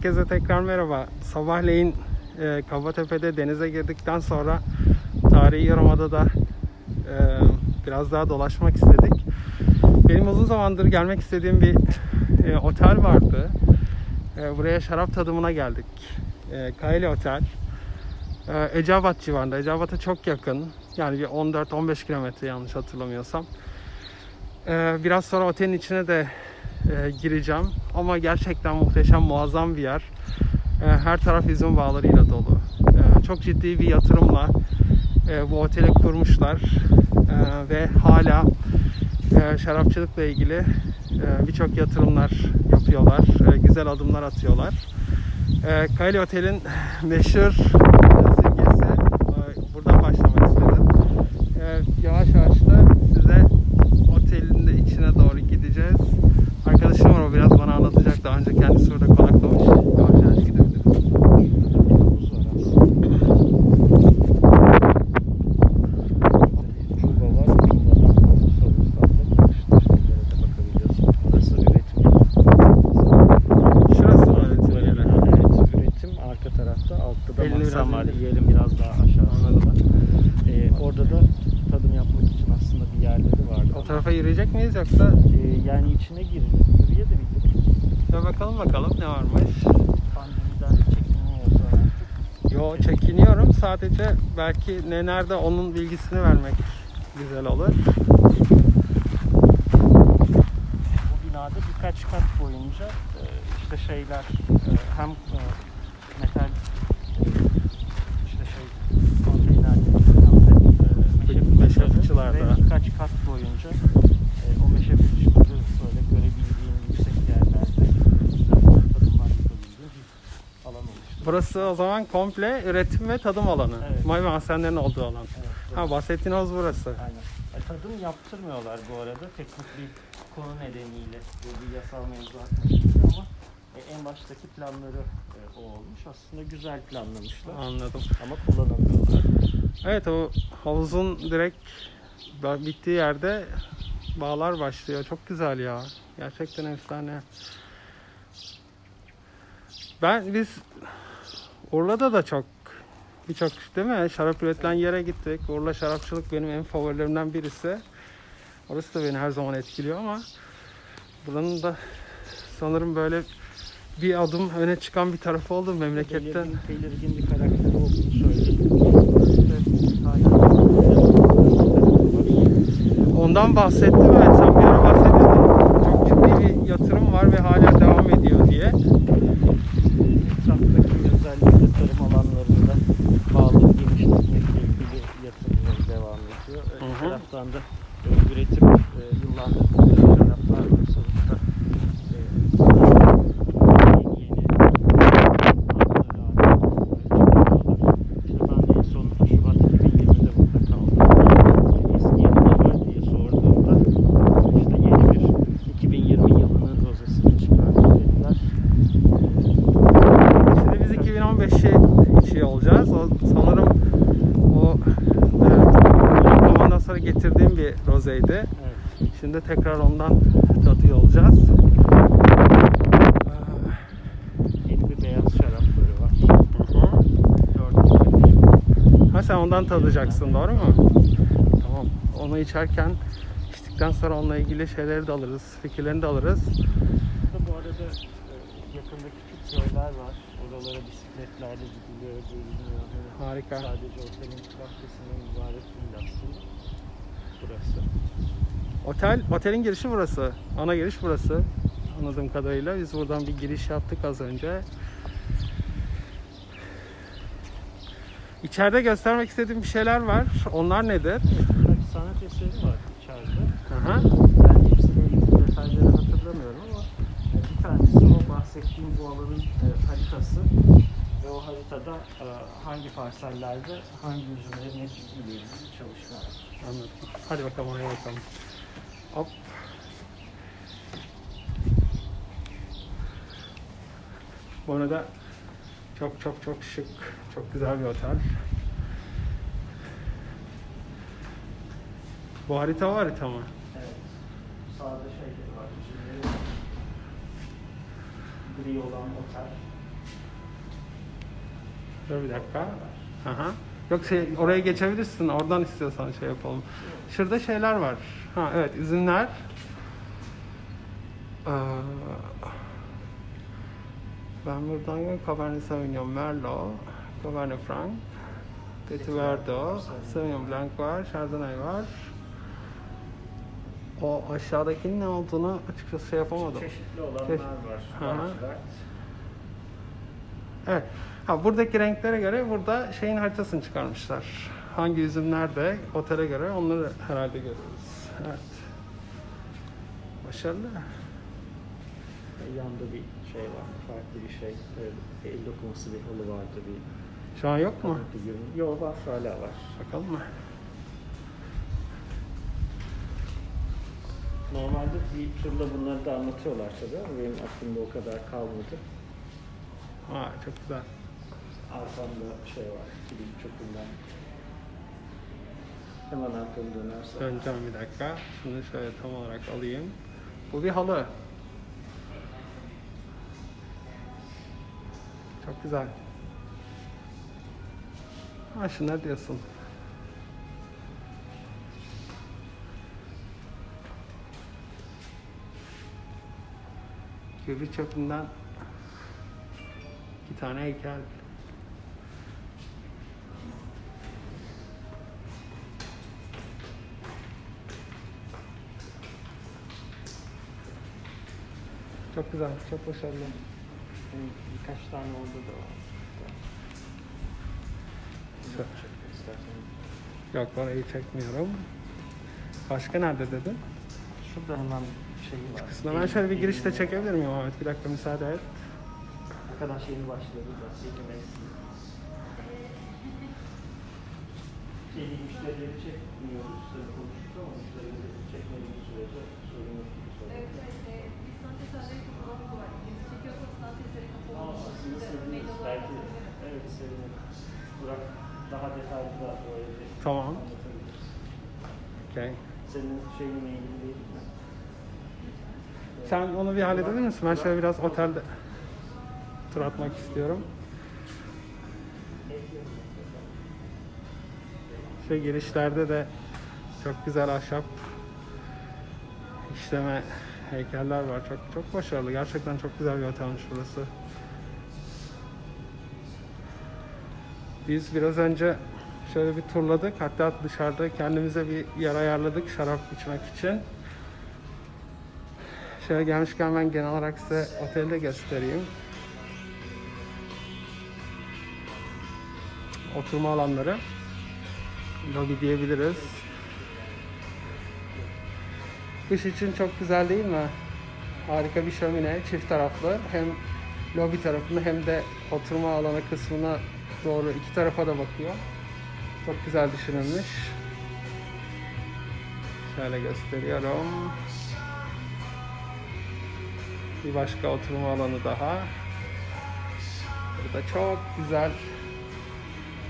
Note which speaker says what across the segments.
Speaker 1: Herkese tekrar merhaba. Sabahleyin e, Kabatepe'de denize girdikten sonra tarihi Yarımada'da e, biraz daha dolaşmak istedik. Benim uzun zamandır gelmek istediğim bir e, otel vardı. E, buraya şarap tadımına geldik. E, Kaili Otel. E, Eceabat civarında. Eceabat'a çok yakın. Yani bir 14-15 kilometre yanlış hatırlamıyorsam. E, biraz sonra otelin içine de e, gireceğim. Ama gerçekten muhteşem, muazzam bir yer. E, her taraf üzüm bağlarıyla dolu. E, çok ciddi bir yatırımla e, bu oteli kurmuşlar. E, ve hala e, şarapçılıkla ilgili e, birçok yatırımlar yapıyorlar. E, güzel adımlar atıyorlar. E, Kayli Otel'in meşhur simgesi. E, buradan başlamak istedim. E, yavaş yavaş da size otelin de içine doğru gideceğiz. Arkadaşım var o biraz bana anlatacak. Daha önce kendisi burada konaklamış. Yavaş yavaş gidebiliriz.
Speaker 2: Havuz var aslında. Çuba var. Çubadan havuz havuzdan da karıştır şeylere de bakabiliyorsun. Burası üretim.
Speaker 1: Şurası mı öğretim yeri?
Speaker 2: Evet, üretim. Arka tarafta altta da
Speaker 1: Elini
Speaker 2: mahzen
Speaker 1: biraz
Speaker 2: var.
Speaker 1: indir.
Speaker 2: Yiyelim biraz daha aşağısında. Ee, orada da tadım yapmak için aslında bir yerleri vardı.
Speaker 1: O tarafa yürüyecek miyiz yoksa?
Speaker 2: e, yani içine giririz. Yürüyebiliriz.
Speaker 1: Ya bakalım bakalım ne varmış.
Speaker 2: Pandemiden çekiniyorsa artık.
Speaker 1: Yo çekiniyorum. Sadece belki ne nerede onun bilgisini vermek güzel olur.
Speaker 2: Bu binada birkaç kat boyunca e, işte şeyler e, hem e, metal işte şey konteynerler hem de meşe ve birkaç kat boyunca e, o meşe fıçıları böyle görebildiğin yüksek yerlerde güzel tadımlar yapabildiğin bir alan oluştu.
Speaker 1: Burası o zaman komple üretim ve tadım alanı.
Speaker 2: Evet.
Speaker 1: May mahzenlerin olduğu alan.
Speaker 2: Evet,
Speaker 1: Ha bahsettiğin havuz burası.
Speaker 2: Aynen. E, tadım yaptırmıyorlar bu arada. Teknik bir konu nedeniyle. Bu bir yasal mevzuat nedeniyle ama e, en baştaki planları e, o olmuş. Aslında güzel planlamışlar.
Speaker 1: Anladım.
Speaker 2: Ama kullanamıyorlar.
Speaker 1: Evet o havuzun direkt bittiği yerde bağlar başlıyor. Çok güzel ya. Gerçekten efsane. Ben biz Urla'da da çok birçok değil mi? Şarap üretilen yere gittik. Urla şarapçılık benim en favorilerimden birisi. Orası da beni her zaman etkiliyor ama buranın da sanırım böyle bir adım öne çıkan bir tarafı oldu memleketten.
Speaker 2: Belirgin, belirgin bir karakteri olduğunu söyledim.
Speaker 1: Ondan bahsettim evet sen bir ara bahsediyordun. Çok ciddi bir yatırım var ve hala devam ediyor diye.
Speaker 2: etraftaki özellikle tarım alanlarında bağlı genişletmekle ilgili yatırımları devam ediyor.
Speaker 1: Hı
Speaker 2: Öte
Speaker 1: hı.
Speaker 2: taraftan da e, üretim e, yıllardır popüler şaraplar var. Sonuçta e, yeni yeni adları çıkarıyorlar. İşte ben de en son Şubat 2020'de burada kaldım. E, Eski yılı ne var diye sorduğumda işte yeni bir 2020 yılının rozesini çıkardı dediler.
Speaker 1: Şimdi biz 2015'i içiyor olacağız. O sanırım o e, zamandan sonra getirdiğim bir rozeydi.
Speaker 2: Evet.
Speaker 1: Şimdi tekrar ondan tadıyor olacağız.
Speaker 2: Yeni bir beyaz var.
Speaker 1: Hı
Speaker 2: Dört yıllık.
Speaker 1: Ha sen ondan tadacaksın doğru mu? Tamam. Onu içerken içtikten sonra onunla ilgili şeyleri de alırız, fikirlerini de alırız.
Speaker 2: Burada bu arada e, yakında küçük köyler var. Oralara bisikletlerle gidiliyor, görünüyor. Hani
Speaker 1: Harika.
Speaker 2: sadece otelin bahçesinden ibaret değil aslında. Burası.
Speaker 1: Otel, otelin girişi burası. Ana giriş burası. Anladığım kadarıyla biz buradan bir giriş yaptık az önce. İçeride göstermek istediğim bir şeyler var. Onlar nedir?
Speaker 2: Birkaç sanat eseri var içeride.
Speaker 1: Aha.
Speaker 2: Ben ilgili detayları hatırlamıyorum ama bir tanesi o bahsettiğim bu alanın e, haritası ve o haritada e, hangi parsellerde hangi üzümlerin etkisiyle ilgili çalışmalar.
Speaker 1: Anladım. Hadi bakalım oraya bakalım. Hop. Bu arada çok çok çok şık, çok güzel bir otel. Bu harita o harita mı?
Speaker 2: Evet. Sağda şey var. Gri olan otel.
Speaker 1: Dur bir dakika. Aha. Yok şey oraya geçebilirsin. Oradan istiyorsan şey yapalım. Şurada şeyler var. Ha evet üzümler. Ee, ben buradan Cabernet Sauvignon Merlot, Cabernet Franc, Petit Verdot, Sauvignon Blanc var, Chardonnay var. O aşağıdakinin ne olduğunu açıkçası şey yapamadım.
Speaker 2: Çeşitli olanlar
Speaker 1: Çeşit-
Speaker 2: var. Lacivert.
Speaker 1: Evet. Ha buradaki renklere göre burada şeyin haritasını çıkarmışlar. Hangi üzüm nerede, otele göre onları herhalde görüyoruz. Evet. Başarılı.
Speaker 2: Yanda bir şey var. Farklı bir şey. Böyle el dokuması bir halı vardı. Bir
Speaker 1: Şu an yok mu?
Speaker 2: Yok var hala var.
Speaker 1: Bakalım mı?
Speaker 2: Normalde bir turda bunları da anlatıyorlar tabii ama benim aklımda o kadar kalmadı.
Speaker 1: Ha çok güzel.
Speaker 2: Arkamda şey var. Kilim çöpünden. Hemen arkamı dönersen.
Speaker 1: Döneceğim bir dakika. Şunu şöyle tam olarak alayım. Bu bir halı. Çok güzel. Ha şu ne diyorsun? Kibrit çöpünden iki tane heykel. Çok güzel, çok başarılı.
Speaker 2: Birkaç tane orada da var.
Speaker 1: Güzel. Yok orayı çekmiyorum. Başka nerede dedin?
Speaker 2: Şurada hemen şeyi var.
Speaker 1: Kısmına ben şöyle bir girişte çekebilir miyim Ahmet? Bir dakika müsaade et.
Speaker 2: Arkadaş yeni başladı da çekemezsin. Yeni müşterileri çekmiyoruz. Konuştuk ama müşterileri çekmediğimiz sürece sorun yok
Speaker 3: Evet,
Speaker 1: Tamam.
Speaker 2: mi?
Speaker 1: Sen onu bir halledebilir misin? Ben şöyle biraz otelde tur atmak istiyorum. Şu girişlerde de çok güzel ahşap işleme heykeller var. Çok çok başarılı. Gerçekten çok güzel bir otelmiş burası. Biz biraz önce şöyle bir turladık. Hatta dışarıda kendimize bir yer ayarladık şarap içmek için. Şöyle gelmişken ben genel olarak size otelde göstereyim. Oturma alanları. Lobi diyebiliriz. Kış için çok güzel değil mi? Harika bir şömine, çift taraflı. Hem lobi tarafında hem de oturma alanı kısmına doğru iki tarafa da bakıyor. Çok güzel düşünülmüş. Şöyle gösteriyorum. Bir başka oturma alanı daha. Burada çok güzel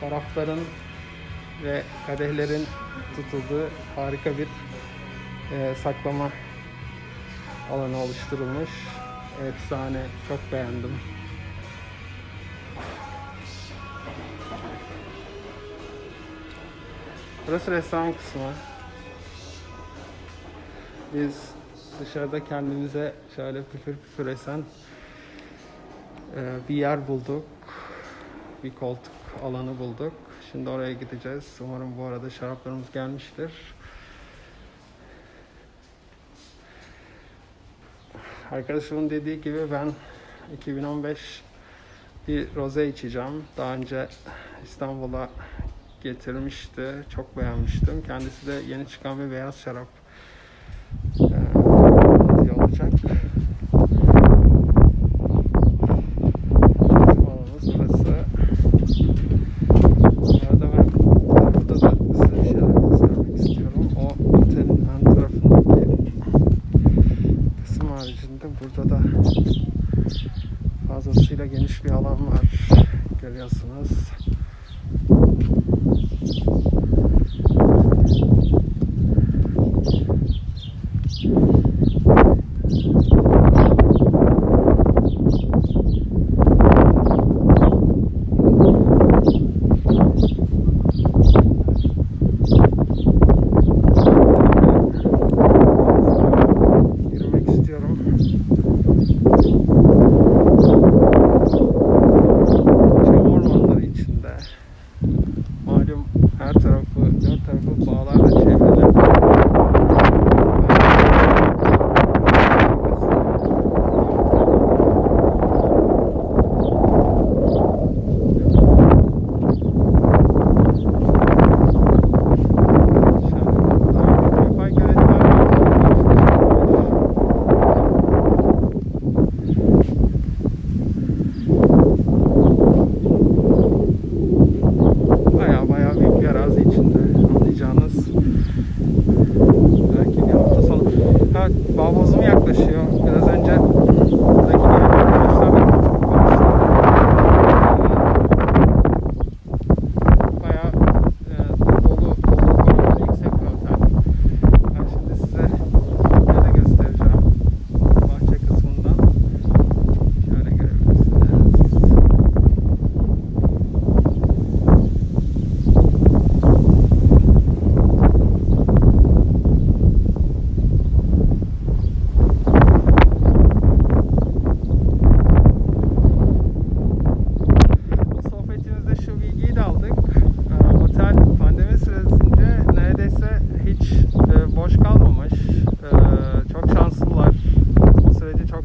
Speaker 1: tarafların ve kadehlerin tutulduğu harika bir e, saklama alanı oluşturulmuş. Efsane, çok beğendim. Burası restoran kısmı. Biz dışarıda kendimize şöyle püfür püfür esen e, bir yer bulduk. Bir koltuk alanı bulduk. Şimdi oraya gideceğiz. Umarım bu arada şaraplarımız gelmiştir. Arkadaşımın dediği gibi ben 2015 bir roze içeceğim. Daha önce İstanbul'a getirmişti. Çok beğenmiştim. Kendisi de yeni çıkan bir beyaz şarap ee, olacak. Alanımız burası. Bu arada ben burada da size bir şeyler göstermek istiyorum. O otelin ön tarafındaki kısım haricinde burada da fazlasıyla bir alan var. Görüyorsunuz.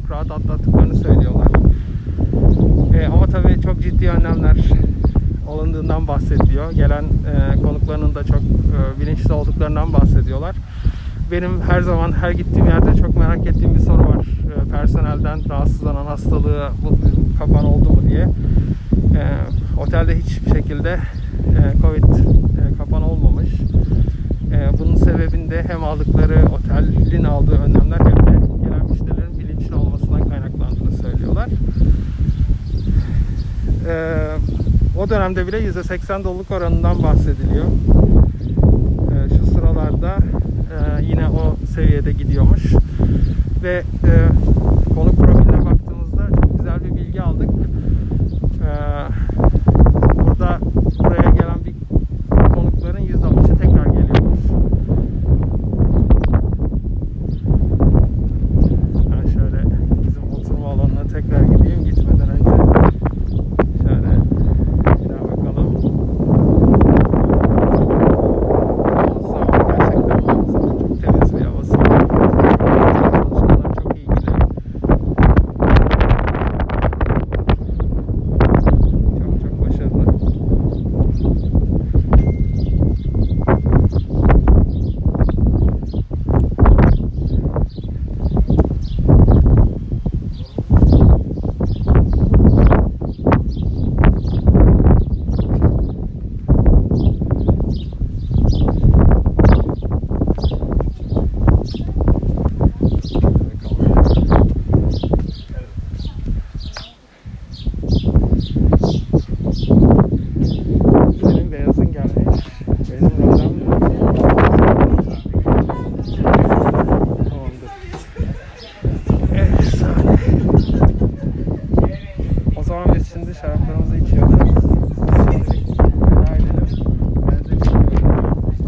Speaker 1: çok rahat atlattıklarını söylüyorlar. E, ama tabii çok ciddi önlemler alındığından bahsediliyor. Gelen e, konuklarının da çok e, bilinçli olduklarından bahsediyorlar. Benim her zaman her gittiğim yerde çok merak ettiğim bir soru var. E, personelden rahatsızlanan hastalığı kapan oldu mu diye. E, otelde hiçbir şekilde e, Covid e, kapan olmamış. E, bunun sebebinde hem aldıkları otelin aldığı önlemler hem de gelen müşterilerin kaynaklandığını söylüyorlar. E, o dönemde bile %80 doluluk oranından bahsediliyor. E, şu sıralarda e, yine o seviyede gidiyormuş. Ve e, konuk profiline baktığımızda çok güzel bir bilgi aldık.